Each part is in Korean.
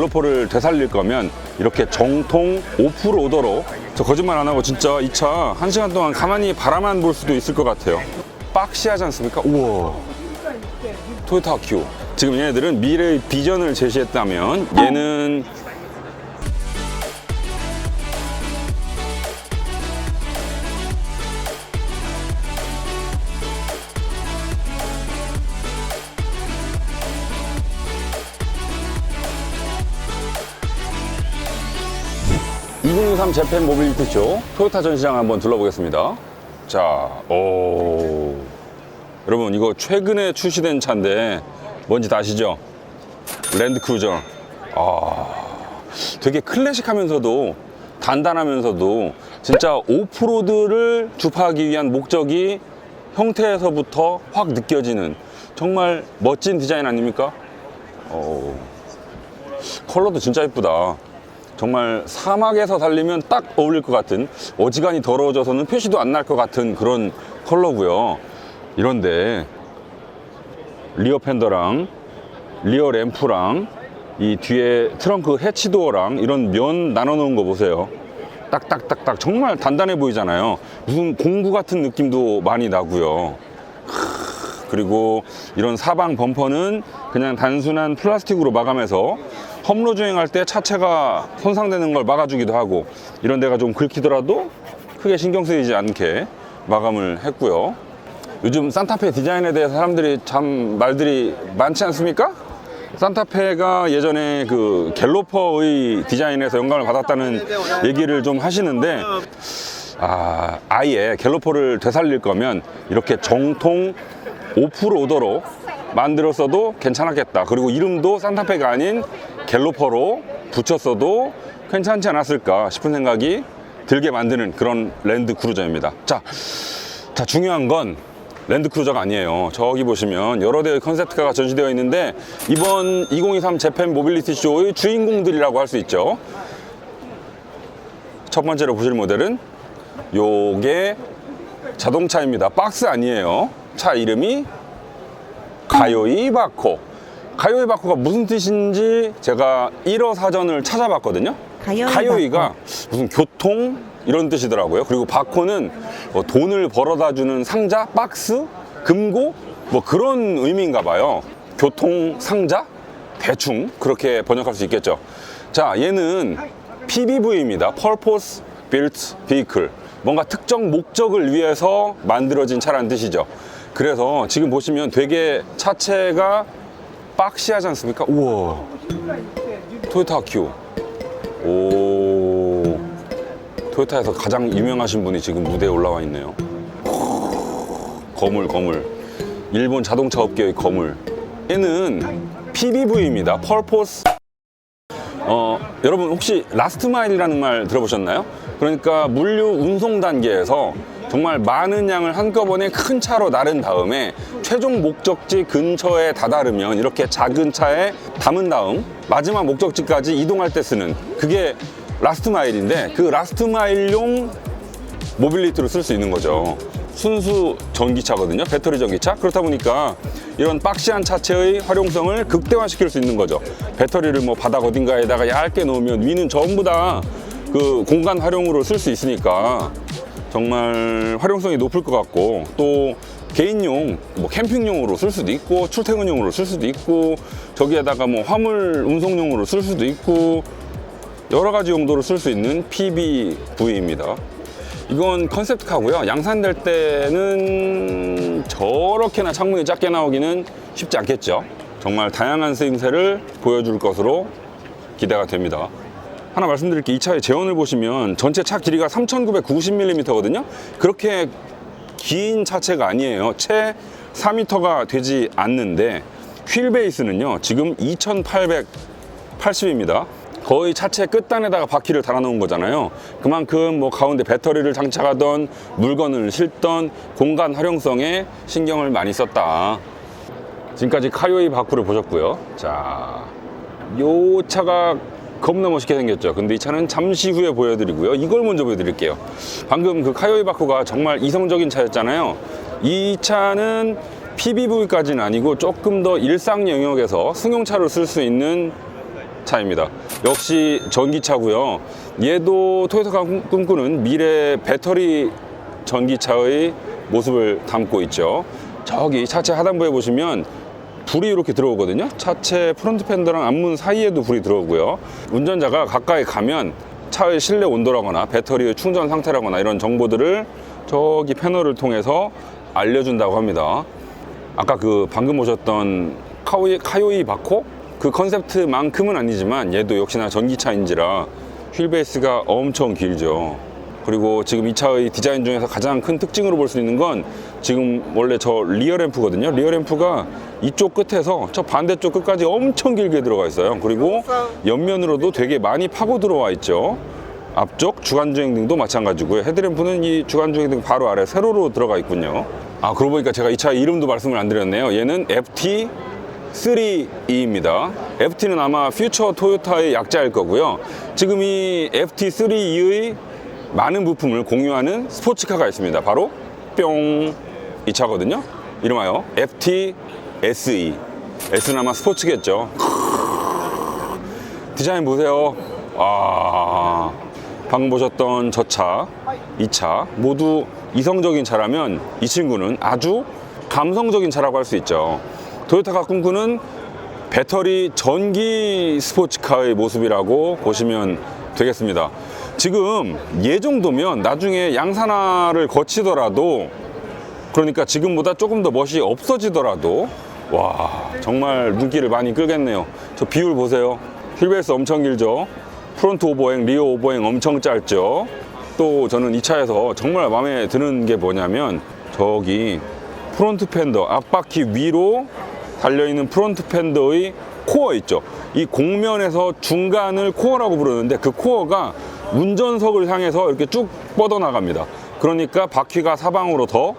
갤로퍼를 되살릴 거면 이렇게 정통 오프로더로 저 거짓말 안 하고 진짜 이 차 한 시간 동안 가만히 바라만 볼 수도 있을 것 같아요. 박시하지 않습니까? 우와. 토요타 큐. 지금 얘네들은 미래의 비전을 제시했다면 얘는 (2023) 재팬 모빌리티 쇼 토요타 전시장 한번 둘러보겠습니다 자, 오 여러분 이거 최근에 출시된 차인데 뭔지 다 아시죠? 랜드크루저 아 되게 클래식하면서도 단단하면서도 진짜 오프로드를 주파하기 위한 목적이 형태에서부터 확 느껴지는 정말 멋진 디자인 아닙니까? 어, 컬러도 진짜 예쁘다. 정말 사막에서 달리면 딱 어울릴 것 같은 어지간히 더러워져서는 표시도 안 날 것 같은 그런 컬러고요. 이런데 리어 팬더랑 리어 램프랑 이 뒤에 트렁크 해치도어랑 이런 면 나눠 놓은 거 보세요. 딱딱딱딱 정말 단단해 보이잖아요. 무슨 공구 같은 느낌도 많이 나고요. 그리고 이런 사방 범퍼는 그냥 단순한 플라스틱으로 마감해서 험로 주행할 때 차체가 손상되는 걸 막아주기도 하고 이런 데가 좀 긁히더라도 크게 신경 쓰이지 않게 마감을 했고요. 요즘 산타페 디자인에 대해서 사람들이 참 말들이 많지 않습니까? 산타페가 예전에 그 갤로퍼의 디자인에서 영감을 받았다는 얘기를 좀 하시는데 아, 아예 갤로퍼를 되살릴 거면 이렇게 정통 오프로더로 만들었어도 괜찮았겠다. 그리고 이름도 산타페가 아닌 갤로퍼로 붙였어도 괜찮지 않았을까 싶은 생각이 들게 만드는 그런 랜드 크루저입니다. 자, 자 중요한 건 랜드 크루저가 아니에요. 저기 보시면 여러 대의 컨셉트카가 전시되어 있는데 이번 2023 재팬 모빌리티 쇼의 주인공들이라고 할 수 있죠. 첫 번째로 보실 모델은 요게 자동차입니다. 박스 아니에요. 차 이름이 가요이 바코. 가요이 바코가 무슨 뜻인지 제가 1어 사전을 찾아봤거든요. 가요이 가요이가 무슨 교통 이런 뜻이더라고요. 그리고 바코는 뭐 돈을 벌어다 주는 상자, 박스, 금고 뭐 그런 의미인가 봐요. 교통 상자? 대충 그렇게 번역할 수 있겠죠. 자, 얘는 PBV입니다. Purpose Built Vehicle. 뭔가 특정 목적을 위해서 만들어진 차라는 뜻이죠. 그래서 지금 보시면 되게 차체가 박시하지 않습니까? 우와. 토요타 큐. 오. 토요타에서 가장 유명하신 분이 지금 무대에 올라와 있네요. 거물, 거물. 일본 자동차 업계의 거물. 얘는 PBV입니다. Purpose. 어, 여러분 혹시 라스트 마일이라는 말 들어보셨나요? 그러니까 물류 운송 단계에서 정말 많은 양을 한꺼번에 큰 차로 나른 다음에 최종 목적지 근처에 다다르면 이렇게 작은 차에 담은 다음 마지막 목적지까지 이동할 때 쓰는 그게 라스트 마일인데 그 라스트 마일용 모빌리티로 쓸 수 있는 거죠. 순수 전기차거든요. 배터리 전기차. 그렇다 보니까 이런 박시한 차체의 활용성을 극대화시킬 수 있는 거죠. 배터리를 뭐 바닥 어딘가에다가 얇게 놓으면 위는 전부 다 그 공간 활용으로 쓸 수 있으니까 정말 활용성이 높을 것 같고 또 개인용, 뭐 캠핑용으로 쓸 수도 있고 출퇴근용으로 쓸 수도 있고 저기에다가 뭐 화물 운송용으로 쓸 수도 있고 여러 가지 용도로 쓸 수 있는 PBV입니다. 이건 컨셉트카고요. 양산될 때는 저렇게나 창문이 작게 나오기는 쉽지 않겠죠. 정말 다양한 쓰임새를 보여줄 것으로 기대가 됩니다. 하나 말씀드릴 게 이 차의 재원을 보시면 전체 차 길이가 3,990mm거든요. 그렇게 긴 차체가 아니에요. 채 4m가 되지 않는데 휠 베이스는요. 지금 2,880입니다. 거의 차체 끝단에다가 바퀴를 달아놓은 거잖아요. 그만큼 뭐 가운데 배터리를 장착하던 물건을 실던 공간 활용성에 신경을 많이 썼다. 지금까지 카요이 바쿠를 보셨고요. 자, 요 차가 겁나 멋있게 생겼죠. 근데 이 차는 잠시 후에 보여드리고요. 이걸 먼저 보여드릴게요. 방금 그 카요이 바쿠가 정말 이성적인 차였잖아요. 이 차는 PBV까지는 아니고 조금 더 일상 영역에서 승용차로 쓸 수 있는 차입니다. 역시 전기차고요. 얘도 토요타가 꿈- 꿈꾸는 미래 배터리 전기차의 모습을 담고 있죠. 저기 차체 하단부에 보시면 불이 이렇게 들어오거든요. 차체 프론트 팬더랑 앞문 사이에도 불이 들어오고요. 운전자가 가까이 가면 차의 실내 온도라거나 배터리의 충전 상태라거나 이런 정보들을 저기 패널을 통해서 알려준다고 합니다. 아까 그 방금 보셨던 카오이, 카요이 바코 그 컨셉트만큼은 아니지만 얘도 역시나 전기차인지라 휠 베이스가 엄청 길죠. 그리고 지금 이 차의 디자인 중에서 가장 큰 특징으로 볼 수 있는 건 지금 원래 저 리어 램프거든요. 리어 램프가 이쪽 끝에서 저 반대쪽 끝까지 엄청 길게 들어가 있어요. 그리고 옆면으로도 되게 많이 파고 들어와 있죠. 앞쪽 주간주행등도 마찬가지고요. 헤드램프는 이 주간주행등 바로 아래 세로로 들어가 있군요. 아 그러고 보니까 제가 이 차 이름도 말씀을 안 드렸네요. 얘는 FT 3E입니다. FT는 아마 퓨처 토요타의 약자일 거고요. 지금 이 FT3E의 많은 부품을 공유하는 스포츠카가 있습니다. 바로 뿅! 이 차거든요. 이름하여 FT SE. S는 아마 스포츠겠죠. 디자인 보세요. 아, 방금 보셨던 저 차, 이 차 모두 이성적인 차라면 이 친구는 아주 감성적인 차라고 할 수 있죠. 토요타가 꿈꾸는 배터리 전기 스포츠카의 모습이라고 보시면 되겠습니다. 지금 얘 정도면 나중에 양산화를 거치더라도 그러니까 지금보다 조금 더 멋이 없어지더라도 와 정말 눈길을 많이 끌겠네요. 저 비율 보세요. 휠베이스 엄청 길죠? 프론트 오버행 리어 오버행 엄청 짧죠? 또 저는 이 차에서 정말 마음에 드는 게 뭐냐면 저기 프론트 팬더 앞바퀴 위로 달려있는 프론트 팬더의 코어 있죠? 이 공면에서 중간을 코어라고 부르는데 그 코어가 운전석을 향해서 이렇게 쭉 뻗어나갑니다. 그러니까 바퀴가 사방으로 더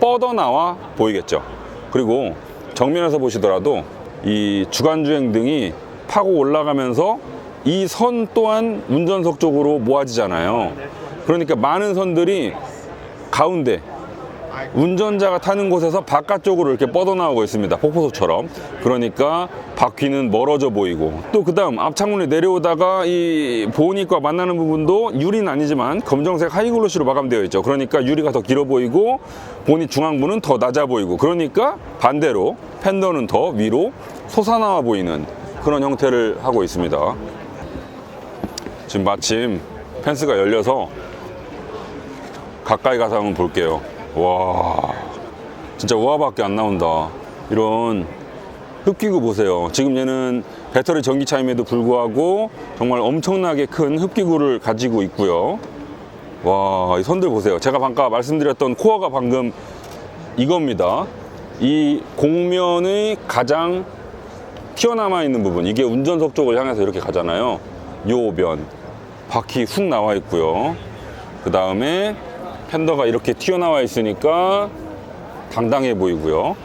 뻗어나와 보이겠죠. 그리고 정면에서 보시더라도 이 주간주행 등이 파고 올라가면서 이 선 또한 운전석 쪽으로 모아지잖아요. 그러니까 많은 선들이 가운데 운전자가 타는 곳에서 바깥쪽으로 이렇게 뻗어나오고 있습니다. 폭포수처럼. 그러니까 바퀴는 멀어져 보이고 또 그 다음 앞창문에 내려오다가 이 보니과 만나는 부분도 유리는 아니지만 검정색 하이글로시로 마감되어 있죠. 그러니까 유리가 더 길어 보이고 보니 중앙부는 더 낮아 보이고 그러니까 반대로 팬더는 더 위로 솟아나와 보이는 그런 형태를 하고 있습니다. 지금 마침 펜스가 열려서 가까이 가서 한번 볼게요. 와, 진짜 우아밖에 안 나온다. 이런 흡기구 보세요. 지금 얘는 배터리 전기차임에도 불구하고 정말 엄청나게 큰 흡기구를 가지고 있고요. 와, 이 선들 보세요. 제가 방금 말씀드렸던 코어가 방금 이겁니다. 이 공면의 가장 튀어나와 있는 부분, 이게 운전석 쪽을 향해서 이렇게 가잖아요. 요 면, 바퀴 훅 나와 있고요. 그 다음에 팬더가 이렇게 튀어나와 있으니까 당당해 보이고요.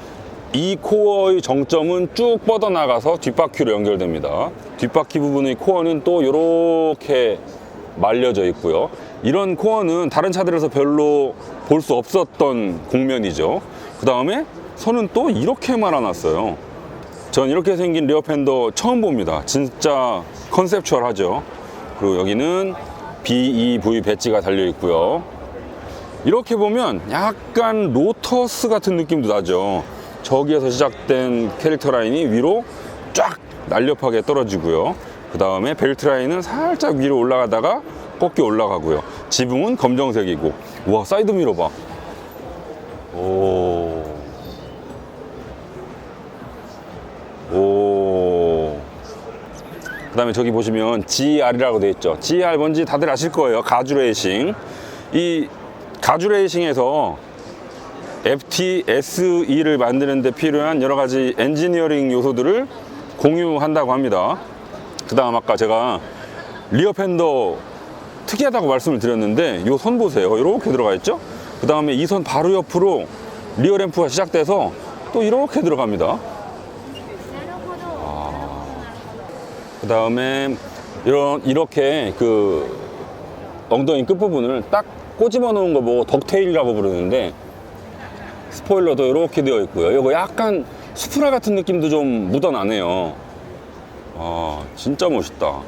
이 코어의 정점은 쭉 뻗어나가서 뒷바퀴로 연결됩니다. 뒷바퀴 부분의 코어는 또 이렇게 말려져 있고요. 이런 코어는 다른 차들에서 별로 볼 수 없었던 공면이죠. 그 다음에 선은 또 이렇게 말아놨어요. 전 이렇게 생긴 리어 팬더 처음 봅니다. 진짜 컨셉추얼하죠. 그리고 여기는 BEV 배지가 달려 있고요. 이렇게 보면 약간 로터스 같은 느낌도 나죠. 저기에서 시작된 캐릭터 라인이 위로 쫙 날렵하게 떨어지고요. 그 다음에 벨트 라인은 살짝 위로 올라가다가 꺾여 올라가고요. 지붕은 검정색이고, 와 사이드 미러 봐. 오, 오. 그 다음에 저기 보시면 GR이라고 되어 있죠. GR 뭔지 다들 아실 거예요. 가주 레이싱. 이 가주 레이싱에서 FTSE를 만드는데 필요한 여러 가지 엔지니어링 요소들을 공유한다고 합니다. 그 다음 아까 제가 리어 팬더 특이하다고 말씀을 드렸는데 이 선 보세요. 이렇게 들어가 있죠? 그 다음에 이 선 바로 옆으로 리어 램프가 시작돼서 또 이렇게 들어갑니다. 그 다음에 이런 이렇게 그 엉덩이 끝 부분을 딱 꼬집어 놓은 거 보고 덕테일이라고 부르는데 스포일러도 이렇게 되어 있고요. 이거 약간 수프라 같은 느낌도 좀 묻어나네요. 아, 진짜 멋있다.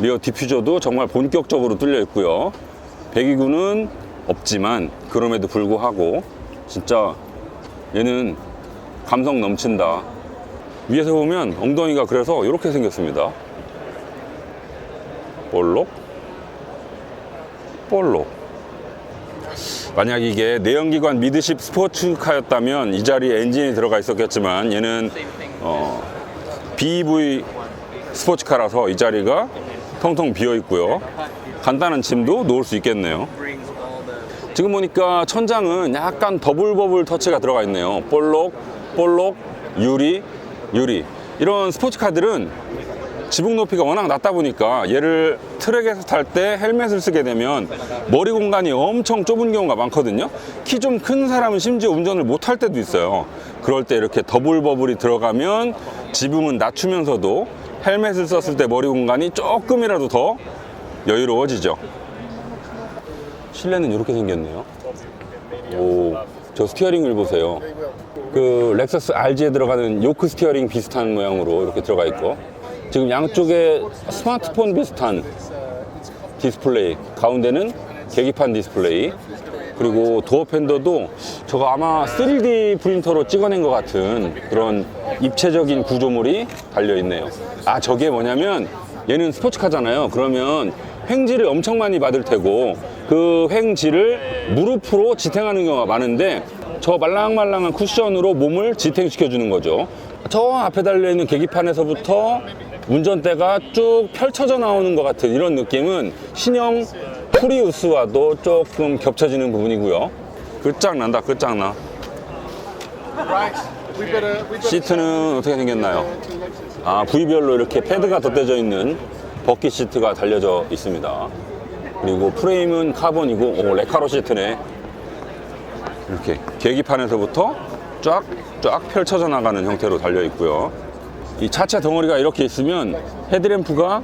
리어 디퓨저도 정말 본격적으로 뚫려 있고요. 배기구는 없지만 그럼에도 불구하고 진짜 얘는 감성 넘친다. 위에서 보면 엉덩이가 그래서 이렇게 생겼습니다. 볼록, 볼록. 만약 이게 내연기관 미드십 스포츠카였다면 이 자리에 엔진이 들어가 있었겠지만 얘는 어, BEV 스포츠카라서 이 자리가 텅텅 비어 있고요. 간단한 짐도 놓을 수 있겠네요. 지금 보니까 천장은 약간 더블 버블 터치가 들어가 있네요. 볼록, 볼록, 유리, 유리. 이런 스포츠카들은 지붕 높이가 워낙 낮다 보니까 얘를 트랙에서 탈 때 헬멧을 쓰게 되면 머리 공간이 엄청 좁은 경우가 많거든요. 키 좀 큰 사람은 심지어 운전을 못 할 때도 있어요. 그럴 때 이렇게 더블 버블이 들어가면 지붕은 낮추면서도 헬멧을 썼을 때 머리 공간이 조금이라도 더 여유로워지죠. 실내는 이렇게 생겼네요. 오, 저 스티어링을 보세요. 그 렉서스 RG에 들어가는 요크 스티어링 비슷한 모양으로 이렇게 들어가 있고 지금 양쪽에 스마트폰 비슷한 디스플레이 가운데는 계기판 디스플레이 그리고 도어 팬더도 저거 아마 3D 프린터로 찍어낸 것 같은 그런 입체적인 구조물이 달려 있네요. 아 저게 뭐냐면 얘는 스포츠카잖아요. 그러면 횡지를 엄청 많이 받을 테고 그 횡지를 무릎으로 지탱하는 경우가 많은데 저 말랑말랑한 쿠션으로 몸을 지탱시켜 주는 거죠. 저 앞에 달려 있는 계기판에서부터 운전대가 쭉 펼쳐져 나오는 것 같은 이런 느낌은 신형 프리우스와도 조금 겹쳐지는 부분이고요. 끝장난다, 끝장나. 시트는 어떻게 생겼나요? 아, 부위별로 이렇게 패드가 덧대져 있는 버킷 시트가 달려져 있습니다. 그리고 프레임은 카본이고, 오, 레카로 시트네. 이렇게 계기판에서부터 쫙, 쫙 펼쳐져 나가는 형태로 달려 있고요. 이 차체 덩어리가 이렇게 있으면 헤드램프가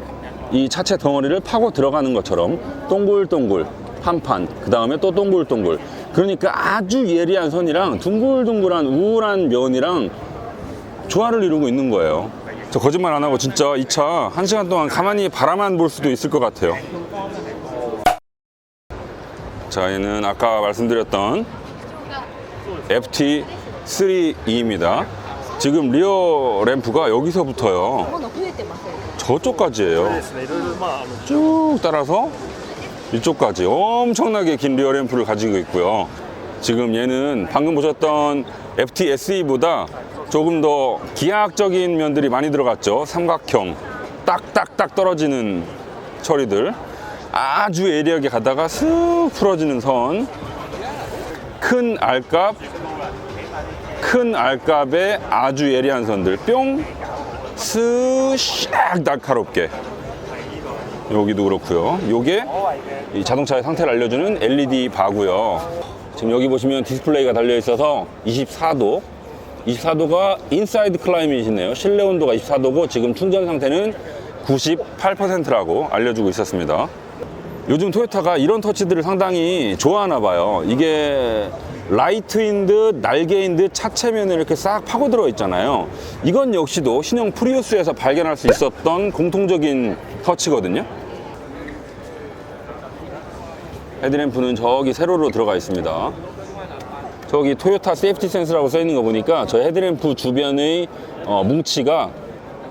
이 차체 덩어리를 파고 들어가는 것처럼 동글동글 한 판, 그 다음에 또 동글동글. 그러니까 아주 예리한 선이랑 둥글둥글한 우울한 면이랑 조화를 이루고 있는 거예요. 저 거짓말 안 하고 진짜 이 차 한 시간 동안 가만히 바라만 볼 수도 있을 것 같아요. 자, 얘는 아까 말씀드렸던 FT3E입니다. 지금 리어 램프가 여기서부터요. 今度増えてますよね 저쪽까지예요. ですね、いろいろまああの 쭉 따라서 이쪽까지 엄청나게 긴 리어 램프를 가지고 있고요. 지금 얘는 방금 보셨던 FT-SE보다 조금 더 기하학적인 면들이 많이 들어갔죠. 삼각형, 딱딱딱 떨어지는 처리들. 아주 예리하게 가다가 슥 풀어지는 선. 큰 알값, 큰 알값에 아주 예리한 선들. 뿅, 스샥 날카롭게. 여기도 그렇고요. 요게 이 자동차의 상태를 알려주는 LED 바고요. 지금 여기 보시면 디스플레이가 달려 있어서 24도, 24도가 인사이드 클라이밋이네요. 실내 온도가 24도고 지금 충전 상태는 98%라고 알려주고 있었습니다. 요즘 토요타가 이런 터치들을 상당히 좋아하나 봐요. 이게 라이트인 듯 날개인 듯 차체면에 이렇게 싹 파고들어 있잖아요. 이건 역시도 신형 프리우스에서 발견할 수 있었던 공통적인 터치거든요. 헤드램프는 저기 세로로 들어가 있습니다. 저기 토요타 세이프티 센스라고 써 있는 거 보니까 저 헤드램프 주변의 어, 뭉치가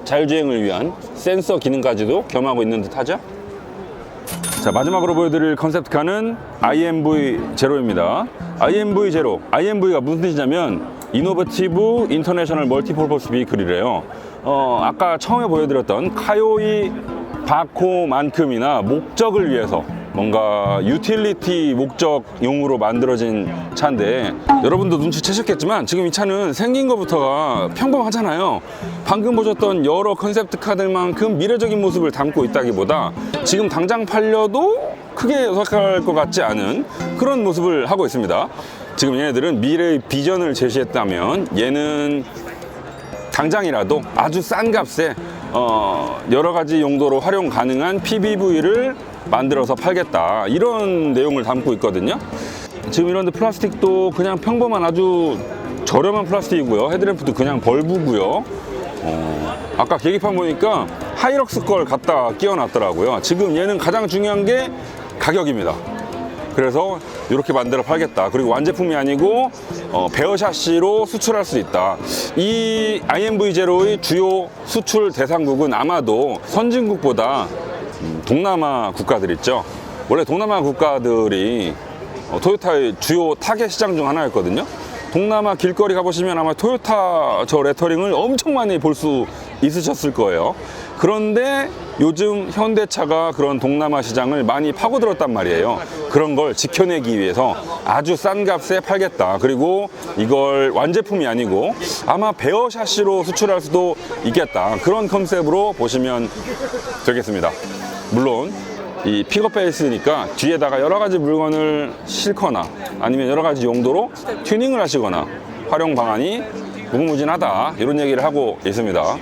자율주행을 위한 센서 기능까지도 겸하고 있는 듯 하죠. 자 마지막으로 보여드릴 컨셉트카는 IMV 제로입니다. IMV 제로, IMV가 무슨 뜻이냐면 이노베티브 인터내셔널 멀티퍼포스 비클이래요. 어, 아까 처음에 보여드렸던 카요이 바코만큼이나 목적을 위해서 뭔가 유틸리티 목적용으로 만들어진 차인데 여러분도 눈치채셨겠지만 지금 이 차는 생긴 것부터가 평범하잖아요. 방금 보셨던 여러 컨셉트 카들만큼 미래적인 모습을 담고 있다기보다 지금 당장 팔려도 크게 요삭할 것 같지 않은 그런 모습을 하고 있습니다. 지금 얘네들은 미래의 비전을 제시했다면 얘는 당장이라도 아주 싼 값에 어, 여러 가지 용도로 활용 가능한 PBV를 만들어서 팔겠다 이런 내용을 담고 있거든요. 지금 이런데 플라스틱도 그냥 평범한 아주 저렴한 플라스틱이고요. 헤드램프도 그냥 벌브고요. 어, 아까 계기판 보니까 하이럭스 걸 갖다 끼워놨더라고요. 지금 얘는 가장 중요한 게 가격입니다. 그래서 이렇게 만들어 팔겠다. 그리고 완제품이 아니고 어, 베어 샤시로 수출할 수 있다. 이 IMV 제로의 주요 수출 대상국은 아마도 선진국보다 음, 동남아 국가들 있죠. 원래 동남아 국가들이 어, 토요타의 주요 타겟 시장 중 하나였거든요. 동남아 길거리 가보시면 아마 토요타 저 레터링을 엄청 많이 볼 수 있으셨을 거예요. 그런데 요즘 현대차가 그런 동남아 시장을 많이 파고들었단 말이에요. 그런 걸 지켜내기 위해서 아주 싼 값에 팔겠다. 그리고 이걸 완제품이 아니고 아마 베어 샤시로 수출할 수도 있겠다. 그런 컨셉으로 보시면 되겠습니다. 물론 이 픽업 베이스니까 뒤에다가 여러 가지 물건을 싣거나 아니면 여러 가지 용도로 튜닝을 하시거나 활용 방안이 무궁무진하다 이런 얘기를 하고 있습니다.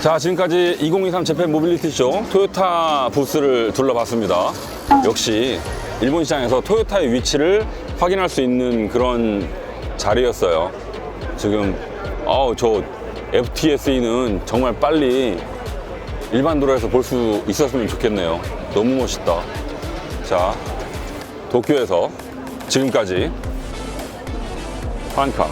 자 지금까지 2023 재팬 모빌리티 쇼 토요타 부스를 둘러봤습니다. 역시 일본 시장에서 토요타의 위치를 확인할 수 있는 그런 자리였어요. 지금 아우 저 FTSE는 정말 빨리 일반 도로에서 볼 수 있었으면 좋겠네요. 너무 멋있다. 자, 도쿄에서 지금까지 판카